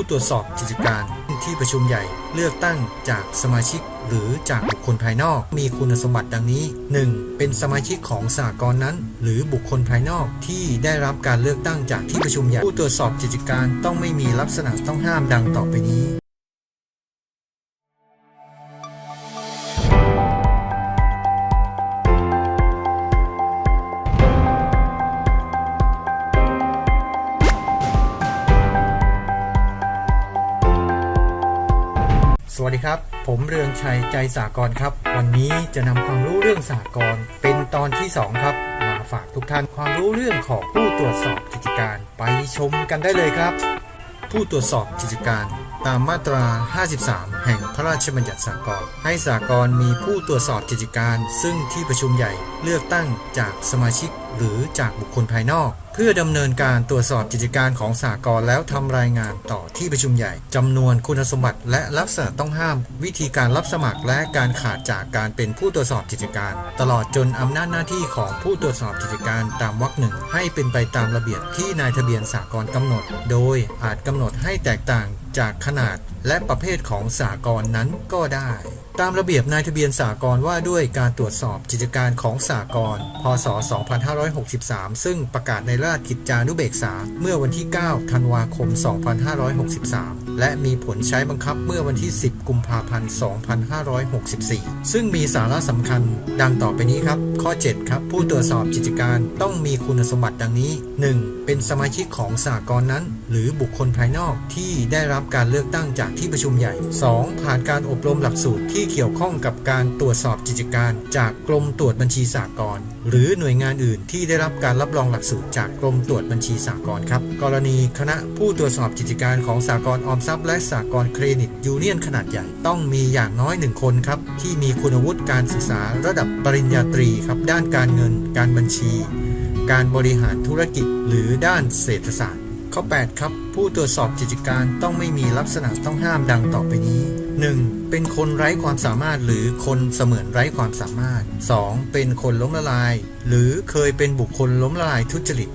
ผู้ตรวจสอบกิจการที่ประชุมใหญ่เลือกตั้งจากสมาชิกหรือจากบุคคลภายนอก มีคุณสมบัติดังนี้ 1. เป็นสมาชิกของสหกรณ์นั้น หรือบุคคลภายนอกที่ได้รับการเลือกตั้งจากที่ประชุมใหญ่ผู้ตรวจสอบกิจการต้องไม่มีลักษณะต้องห้ามดังต่อไปนี้ วัสดีครับ ผมเรืองชัยใจสากรครับ วันนี้จะนำความรู้เรื่องสากรเป็นตอนที่ 2 ครับ มาฝากทุกท่านความรู้เรื่องของผู้ตรวจสอบกิจการ ไปชมกันได้เลยครับ ผู้ตรวจสอบกิจการ ตามมาตรา 53 แห่งพระราชบัญญัติสากลให้สากลมีผู้ตรวจสอบกิจการ ซึ่งที่ประชุมใหญ่เลือกตั้งจากสมาชิกหรือจากบุคคลภายนอก เพื่อดำเนินการตรวจสอบกิจการของสากลแล้วทำรายงานต่อที่ประชุมใหญ่จำนวนคุณสมบัติ และลักษณะต้องห้าม วิธีการรับสมัครและการขาดจากการเป็นผู้ตรวจสอบกิจการ ตลอดจนอำนาจหน้าที่ของผู้ตรวจสอบกิจการตามวรรคหนึ่งให้เป็นไปตามระเบียบที่นายทะเบียนสากลกำหนด โดยอาจกำหนดให้แตกต่าง จากขนาดและประเภทของสากลนั้นก็ได้ ตามระเบียบนายทะเบียนสากลว่าด้วยการตรวจสอบกิจการของสากลพศ 2563 ซึ่งประกาศในราชกิจจานุเบกษาเมื่อวันที่ 9 ธันวาคม 2563 และมีผลใช้บังคับเมื่อวันที่ 10 กุมภาพันธ์ 2564 ซึ่งมีสาระสำคัญดังต่อไปนี้ครับ ข้อ 7 ครับ ผู้ตรวจสอบกิจการต้องมีคุณสมบัติดังนี้ 1. เป็นสมาชิกของสากลนั้น หรือบุคคลภายนอกที่ได้รับการเลือกตั้งจากที่ประชุมใหญ่ 2. ผ่านการอบรมหลักสูตรที่เกี่ยวข้องกับการตรวจสอบกิจการจากกรมตรวจบัญชีสากลหรือหน่วยงานอื่นที่ได้รับการรับรองหลักสูตรจากกรมตรวจบัญชีสากลครับกรณีคณะผู้ตรวจสอบกิจการของสากลออมทรัพย์และสากลเครดิตยูเนียนขนาดใหญ่ ต้องมีอย่างน้อยหนึ่งคนครับที่มีคุณวุฒิการศึกษาระดับปริญญาตรีครับด้านการเงิน การบัญชี การบริหารธุรกิจ หรือด้านเศรษฐศาสตร์ ข้อ 8 ครับ ผู้ตรวจสอบกิจการต้องไม่มีลักษณะต้องห้ามดังต่อไปนี้ 1. เป็นคนไร้ความสามารถหรือคนเสมือนไร้ความสามารถ 2. เป็นคนล้มละลาย หรือเคยเป็นบุคคลล้มละลายทุจริต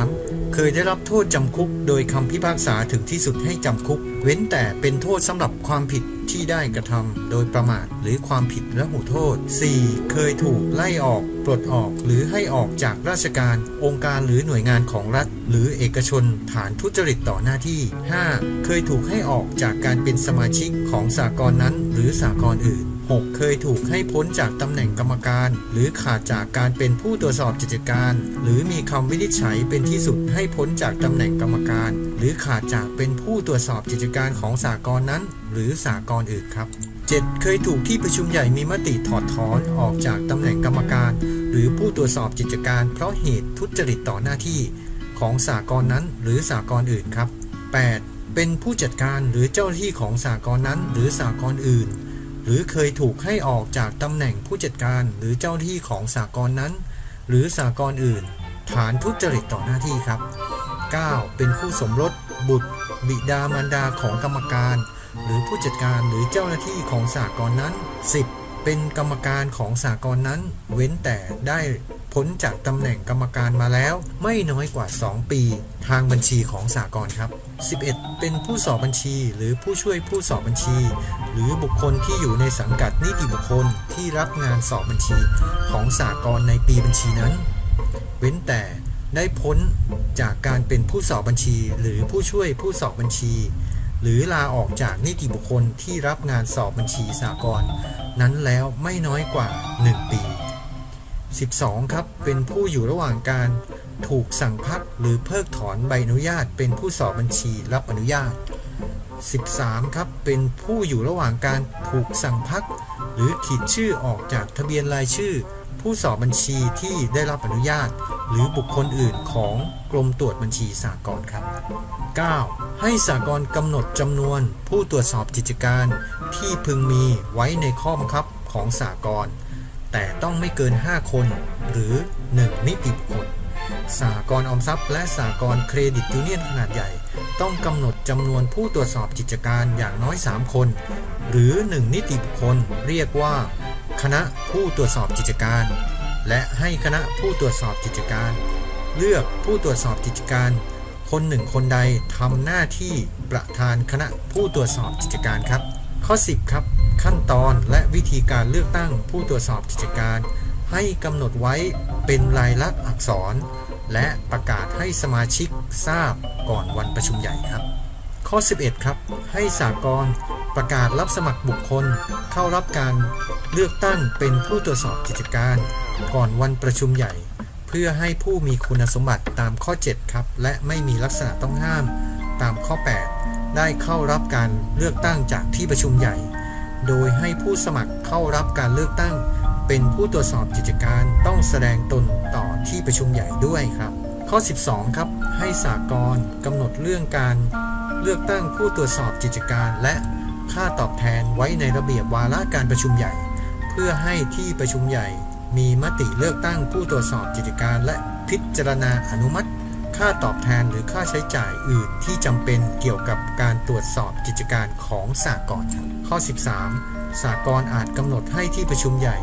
3. เคยได้รับโทษจำคุก โดยคำพิพากษาถึงที่สุดให้จำคุก เว้นแต่เป็นโทษสำหรับความผิดที่ได้กระทำโดยประมาทหรือความผิดและหูโทษ 4. เคยถูกไล่ออก ปลดออก หรือให้ออกจากราชการ องค์การหรือหน่วยงานของรัฐ หรือเอกชน ฐานทุจริตต่อหน้าที่ 5. เคยถูกให้ออกจากการเป็นสมาชิกของสากลนั้น หรือสากลอื่น 6. เคยถูกให้พ้นจากตำแหน่งกรรมการ หรือขาดจากการเป็นผู้ตรวจสอบกิจการ หรือมีคำวินิจฉัยเป็นที่สุดให้พ้นจากตำแหน่งกรรมการ หรือขาดจากเป็นผู้ตรวจสอบกิจการของสากลนั้น หรือสากลอื่นครับ 7. เคยถูกที่ประชุมใหญ่มีมติถอดถอนออกจากตำแหน่งกรรมการ หรือผู้ตรวจสอบกิจการ เพราะเหตุทุจริตต่อหน้าที่ ของสากลนั้น หรือสากลอื่นครับ 8. เป็นผู้จัดการหรือเจ้าหน้าที่ของสากลนั้น หรือสากลอื่น หรือเคยถูกให้ออกจากตำแหน่งผู้จัดการหรือเจ้าหน้าที่ของสากลนั้น หรือสากลอื่น ฐานทุจริตต่อหน้าที่ครับ 9. เป็นคู่สมรส บุตร บิดามารดาของกรรมการ หรือผู้จัดการหรือเจ้าหน้าที่ของสากลนั้น 10. เป็นกรรมการของสากลนั้น เว้นแต่ได้ พ้นจากตำแหน่งกรรมการมาแล้ว ไม่น้อยกว่า 2 ปี ทางบัญชีของสากลครับ 11. เป็นผู้สอบบัญชี หรือผู้ช่วยผู้สอบบัญชี หรือบุคคลที่อยู่ในสังกัดนิติบุคคลที่รับงานสอบบัญชีของสากลในปีบัญชีนั้น เว้นแต่ได้พ้นจากการเป็นผู้สอบบัญชี หรือผู้ช่วยผู้สอบบัญชี หรือลาออกจากนิติบุคคลที่รับงานสอบบัญชีสากลนั้นแล้วไม่น้อยกว่า 1 ปี 12 ครับ เป็นผู้อยู่ระหว่างการถูกสั่งพักหรือเพิกถอนใบอนุญาต เป็นผู้สอบบัญชีรับอนุญาต 13 ครับ เป็นผู้อยู่ระหว่างการถูกสั่งพัก หรือขีดชื่อออกจากทะเบียนรายชื่อ ผู้สอบบัญชีที่ได้รับอนุญาต หรือบุคคลอื่นของกรมตรวจบัญชีสากลครับ 9. ให้สากลกำหนดจำนวนผู้ตรวจสอบกิจการที่พึงมีไว้ในข้อบังคับของสากล แต่ต้องไม่เกิน 5 คน หรือ 1 นิติบุคคลสากลออมทรัพย์ และสากลเครดิตยูเนียนขนาดใหญ่ ต้องกำหนดจำนวนผู้ตรวจสอบกิจการอย่างน้อย 3 คน หรือ 1 นิติบุคคล เรียกว่า คณะผู้ตรวจสอบกิจการ และให้คณะผู้ตรวจสอบกิจการ เลือกผู้ตรวจสอบกิจการ คนหนึ่งคนใดทำหน้าที่ประธานคณะผู้ตรวจสอบกิจการครับ ข้อ 10 ครับ ขั้นตอนและวิธีการเลือกตั้งผู้ตรวจสอบกิจการ ให้กำหนดไว้เป็นลายลักษณ์อักษร และประกาศให้สมาชิกทราบก่อนวันประชุมใหญ่ครับ ข้อ 11 ครับ ให้สากลประกาศรับสมัครบุคคล เข้ารับการเลือกตั้งเป็นผู้ตรวจสอบกิจการ ก่อนวันประชุมใหญ่ เพื่อให้ผู้มีคุณสมบัติตามข้อ 7 ครับ และไม่มีลักษณะต้องห้ามตามข้อ 8 ได้เข้ารับการเลือกตั้งจากที่ประชุมใหญ่ โดยให้ผู้สมัครเข้ารับการเลือกตั้ง เป็นผู้ตรวจสอบกิจการต้องแสดงตนต่อที่ประชุมใหญ่ด้วยครับ ข้อ 12 ครับ ให้สากลกำหนดเรื่องการเลือกตั้งผู้ตรวจสอบกิจการ และค่าตอบแทนไว้ในระเบียบวาระการประชุมใหญ่ เพื่อให้ที่ประชุมใหญ่มีมติเลือกตั้งผู้ตรวจสอบกิจการ และพิจารณาอนุมัติ ค่าตอบแทนหรือค่าใช้จ่ายอื่นที่จำเป็นเกี่ยวกับการตรวจสอบกิจการของสากลข้อ 13สากลอาจกำหนดให้ที่ประชุมใหญ่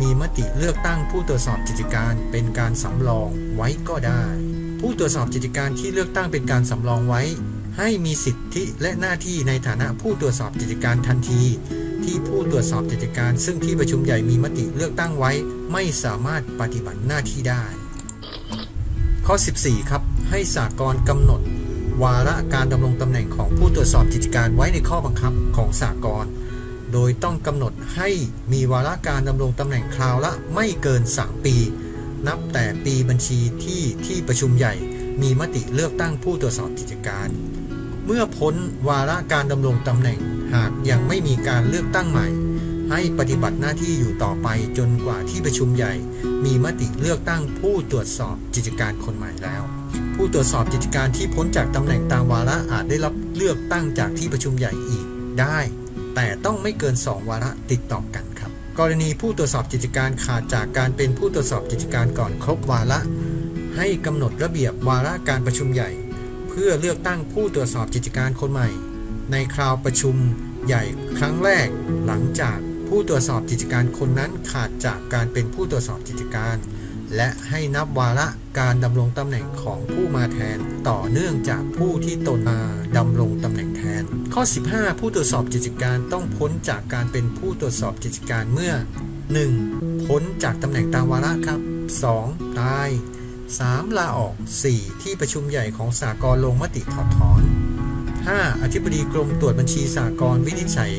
มีมติเลือกตั้งผู้ตรวจสอบกิจการเป็นการสำรองไว้ก็ได้ ผู้ตรวจสอบกิจการที่เลือกตั้งเป็นการสำรองไว้ ให้มีสิทธิและหน้าที่ในฐานะผู้ตรวจสอบกิจการทันที ที่ผู้ตรวจสอบกิจการ ซึ่งที่ประชุมใหญ่มีมติเลือกตั้งไว้ ไม่สามารถปฏิบัติหน้าที่ได้ข้อ 14 ครับ ให้สากลกำหนด วาระการดำรงตำแหน่งของผู้ตรวจสอบกิจการไว้ในข้อบังคับของสากลโดยต้องกำหนดให้มีวาระการดำรงตำแหน่งคราวละไม่เกิน 3 ปี นับแต่ปีบัญชีที่ที่ประชุมใหญ่มีมติเลือกตั้งผู้ตรวจสอบกิจการ เมื่อพ้นวาระการดำรงตำแหน่งหากยังไม่มีการเลือกตั้งใหม่ ให้ปฏิบัติหน้าที่อยู่ต่อไปจนกว่าที่ประชุมใหญ่ มีมติเลือกตั้งผู้ตรวจสอบกิจการคนใหม่แล้ว ผู้ตรวจสอบกิจการที่พ้นจากตำแหน่งตามวาระอาจได้รับเลือกตั้งจากที่ประชุมใหญ่อีกได้ แต่ต้องไม่เกิน 2 วาระติดต่อกันครับ กรณีผู้ตรวจสอบกิจการขาดจากการเป็นผู้ตรวจสอบกิจการก่อนครบวาระ ให้กำหนดระเบียบวาระการประชุมใหญ่ เพื่อเลือกตั้งผู้ตรวจสอบกิจการคนใหม่ ในคราวประชุมใหญ่ครั้งแรกหลังจากผู้ตรวจสอบกิจการคนนั้นขาดจากการเป็นผู้ตรวจสอบกิจการ และให้นับวาระการดำรงตำแหน่งของผู้มาแทน ต่อเนื่องจากผู้ที่ตนมาดำรงตำแหน่งแทน ข้อ 15 ผู้ตรวจสอบกิจการต้องพ้นจากการเป็นผู้ตรวจสอบกิจการเมื่อ 1. พ้นจากตำแหน่งตามวาระครับ 2. ตาย 3. ลาออก 4. ที่ประชุมใหญ่ของสากลลงมติถอดถอน 5. อธิบดีกรมตรวจบัญชีสากลวินิจฉัย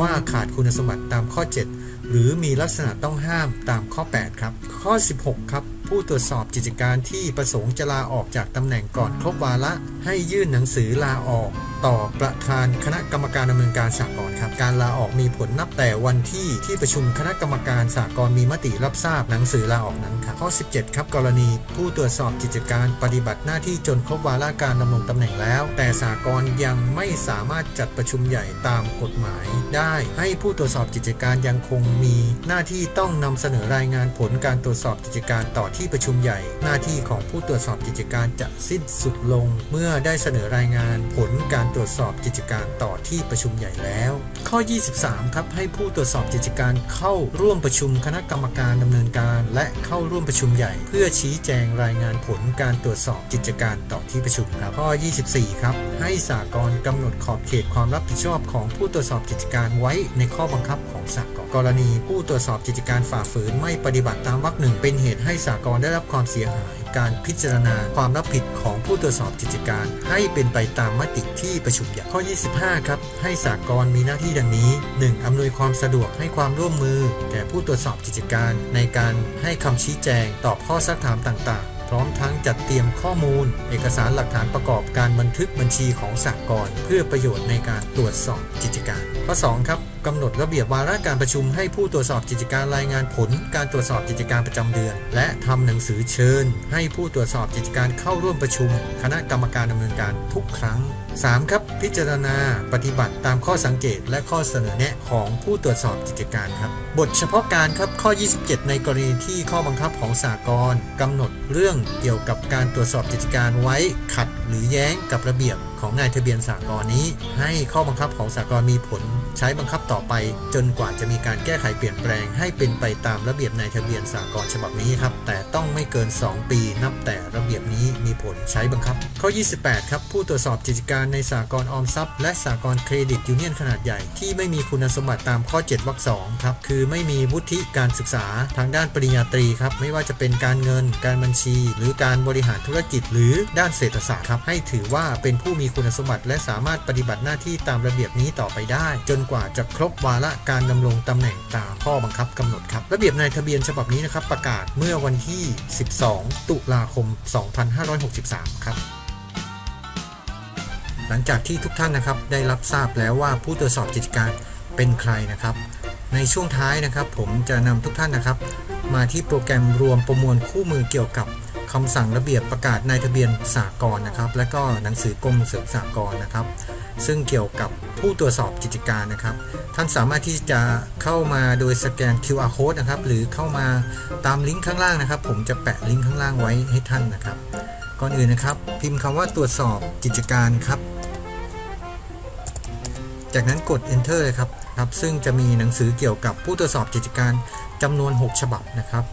ว่าขาดคุณสมบัติตามข้อ 7 หรือมีลักษณะต้องห้ามตามข้อ 8 ครับ ข้อ 16 ครับ ผู้ตรวจสอบกิจการที่ประสงค์จะลาออกจากตำแหน่งก่อนครบวาระ ให้ยื่นหนังสือลาออก ต่อประธานคณะกรรมการดำเนินการสากลครับ การลาออกมีผลนับแต่วันที่ที่ประชุมคณะกรรมการสากลมีมติรับทราบหนังสือลาออกนั้นครับข้อ 17 ครับกรณี ผู้ตรวจสอบกิจการปฏิบัติหน้าที่จนครบวาระการดำรงตำแหน่งแล้ว แต่สากลยังไม่สามารถจัดประชุมใหญ่ตามกฎหมาย ได้ให้ผู้ตรวจสอบกิจการยังคงมี หน้าที่ต้องนำเสนอรายงานผลการตรวจสอบกิจการต่อที่ประชุมใหญ่ หน้าที่ของผู้ตรวจสอบกิจการจะสิ้นสุดลง เมื่อได้เสนอรายงานผลการตรวจสอบกิจการต่อที่ประชุมใหญ่แล้ว ข้อ 23 ครับให้ผู้ตรวจสอบกิจการเข้าร่วมประชุมคณะกรรมการดำเนินการ และเข้าร่วมประชุมใหญ่ เพื่อชี้แจงรายงานผลการตรวจสอบกิจการต่อที่ประชุมครับข้อ 24 ครับ ให้สากลกำหนดขอบเขตความรับผิดชอบของผู้ตรวจสอบกิจการไว้ในข้อบังคับของสากลกรณี ผู้ตรวจสอบกิจการฝ่าฝืนไม่ปฏิบัติตามวรรคหนึ่งเป็นเหตุให้สากลได้รับความเสียหาย การพิจารณาความรับผิดของผู้ตรวจสอบกิจการ ให้เป็นไปตามมติที่ประชุมใหญ่ข้อ 25 ครับ ให้สากลมีหน้าที่ดังนี้ 1. อำนวยความสะดวกให้ความร่วมมือ แก่ผู้ตรวจสอบกิจการ ในการให้คำชี้แจง ตอบข้อซักถามต่างๆพร้อมทั้งจัดเตรียมข้อมูล เอกสารหลักฐานประกอบการบันทึกบัญชีของสากลเพื่อประโยชน์ในการตรวจสอบกิจการ ข้อ 2 ครับ กำหนดระเบียบวาระการประชุมให้ผู้ตรวจสอบกิจการรายงานผล การตรวจสอบกิจการประจำเดือน และทำหนังสือเชิญ ให้ผู้ตรวจสอบกิจการเข้าร่วมประชุม คณะกรรมการดำเนินการทุกครั้ง 3. ครับ พิจารณาปฏิบัติตามข้อสังเกตและข้อเสนอแนะของผู้ตรวจสอบกิจการครับ บทเฉพาะการครับข้อ 27 ในกรณีที่ข้อบังคับของสากลกำหนดเรื่องเกี่ยวกับการตรวจสอบกิจการไว้ขัดหรือแย้งกับระเบียบของนายทะเบียนสากลนี้ ให้ข้อบังคับของสากลมีผล ใช้บังคับต่อไปจนกว่าจะมีการแก้ไขเปลี่ยนแปลง ให้เป็นไปตามระเบียบในทะเบียนสากลฉบับนี้ครับ แต่ต้องไม่เกิน 2 ปี นับแต่ระเบียบนี้มีผลใช้บังคับ ข้อ 28 ครับ ผู้ตรวจสอบกิจการในสากลออมทรัพย์ และสากลเครดิตยูเนียนขนาดใหญ่ที่ไม่มีคุณสมบัติตามข้อ 7วรรคสองครับ คือไม่มีวุฒิการศึกษาทางด้านปริญญาตรีครับ ไม่ว่าจะเป็นการเงิน การบัญชี หรือการบริหารธุรกิจ หรือด้านเศรษฐศาสตร์ครับ ให้ถือว่าเป็นผู้มีคุณสมบัติ และสามารถปฏิบัติหน้าที่ตามระเบียบนี้ต่อไปได้ จนกว่าจะครบวาระการดำรงตำแหน่งตามข้อบังคับกำหนดครับระเบียบในทะเบียนฉบับนี้นะครับประกาศเมื่อวันที่ 12 ตุลาคม 2563 ครับหลังจากที่ทุกท่านนะครับได้รับทราบแล้วว่าผู้ตรวจสอบกิจการเป็นใครนะครับ ในช่วงท้ายนะครับผมจะนำทุกท่านนะครับ มาที่โปรแกรมรวมประมวลคู่มือเกี่ยวกับคำสั่งระเบียบประกาศในทะเบียนสากลนะครับ และก็หนังสือกรมเสริมสากลนะครับ ซึ่งเกี่ยวกับ ผู้ตรวจสอบกิจการนะครับ ท่านสามารถที่จะเข้ามาโดยสแกน QR code นะครับ หรือเข้ามาตามลิงก์ข้างล่างนะครับ ผมจะแปะลิงก์ข้างล่างไว้ให้ท่านนะครับ ก่อนอื่นนะครับ พิมพ์คำว่าตรวจสอบกิจการครับ จากนั้นกด enter เลยครับครับ ซึ่งจะมีหนังสือเกี่ยวกับผู้ตรวจสอบกิจการจำนวน 6 ฉบับนะครับ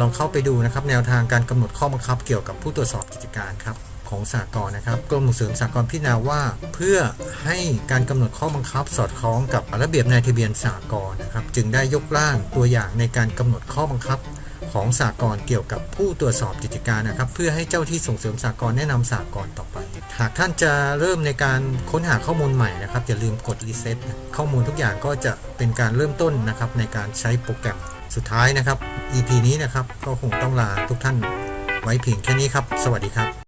ลองเข้าไปดูนะครับ แนวทางการกำหนดข้อบังคับเกี่ยวกับผู้ตรวจสอบกิจการครับ ของสากลนะครับกรมส่งเสริมสากลพิจารณาว่า เพื่อให้การกำหนดข้อบังคับ สอดคล้องกับระเบียบในทะเบียนสากลนะครับ จึงได้ยกร่างตัวอย่างในการกำหนดข้อบังคับของสากลเกี่ยวกับผู้ตรวจสอบกิจการนะครับ เพื่อให้เจ้าที่ส่งเสริมสากลแนะนำสากลต่อไป หากท่านจะเริ่มในการค้นหาข้อมูลใหม่นะครับอย่าลืมกดรีเซ็ตข้อมูลทุกอย่างก็จะเป็นการเริ่มต้นนะครับในการใช้โปรแกรมสุดท้ายนะครับ EP นี้นะครับก็คงต้องลาทุกท่านไว้เพียงแค่นี้ครับ สวัสดีครับ